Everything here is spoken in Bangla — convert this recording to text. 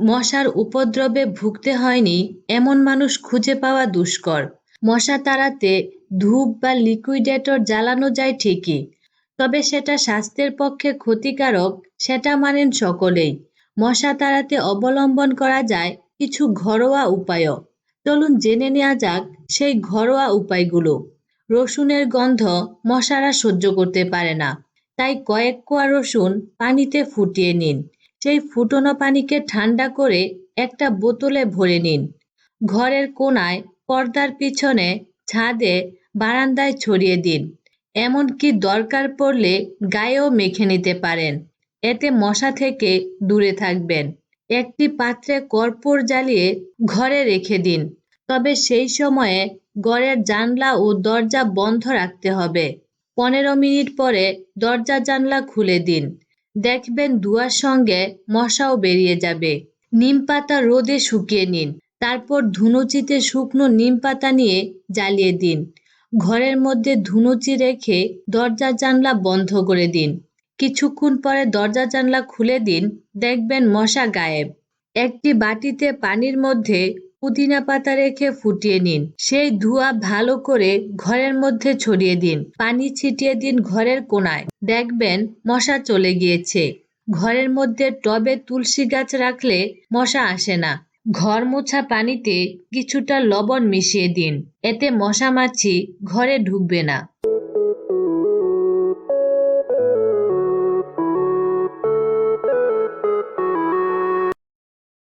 মশার উপদ্রবে ভুগতে হয়নি, এমন মানুষ খুঁজে পাওয়া দুষ্কর। মশা তাড়াতে ধূপ বা লিকুইডেটর জ্বালানো যায় ঠিকই, তবে সেটা স্বাস্থ্যের পক্ষে ক্ষতিকারক, সেটা মানেন সকলেই। মশা তাড়াতে অবলম্বন করা যায় কিছু ঘরোয়া উপায়ও। চলুন জেনে নেওয়া যাক সেই ঘরোয়া উপায়গুলো। রসুনের গন্ধ মশারা সহ্য করতে পারে না, তাই কয়েক কোয়া রসুন পানিতে ফুটিয়ে নিন। সেই ফুটনো পানিকে ঠান্ডা করে একটা বোতলে ভরে নিন। ঘরের কোনায় পর্দার পিছনে ছাদে বারান্দায় ছড়িয়ে দিন। এমনকি দরকার পড়লে গায়েও মেখে নিতে পারেন। এতে মশা থেকে দূরে থাকবেন। একটি পাত্রে কর্পূর জ্বালিয়ে ঘরে রেখে দিন। তবে সেই সময়ে ঘরের জানলা ও দরজা বন্ধ রাখতে হবে। পনেরো মিনিট পরে দরজা জানলা খুলে দিন। দেখবেন ধোঁয়ার সঙ্গে মশাও বেরিয়ে যাবে। নিম পাতা রোদে শুকিয়ে নিন। তারপর ধুনুচিতে শুকনো নিম পাতা নিয়ে জ্বালিয়ে দিন। ঘরের মধ্যে ধুনুচি রেখে দরজা জানলা বন্ধ করে দিন। কিছুক্ষণ পরে দরজা জানলা খুলে দিন। দেখবেন মশা গায়েব। একটি বাটিতে পানির মধ্যে পুদিনা পাতা রেখে ফুটিয়ে নিন। সেই ধোঁয়া ভালো করে ঘরের মধ্যে ছড়িয়ে দিন। পানি ছিটিয়ে দিন ঘরের কোনায়। দেখবেন মশা চলে গিয়েছে। ঘরের মধ্যে টবে তুলসী গাছ রাখলে মশা আসে না। ঘর মোছা পানিতে কিছুটা লবণ মিশিয়ে দিন। এতে মশা মাছি ঘরে ঢুকবে না।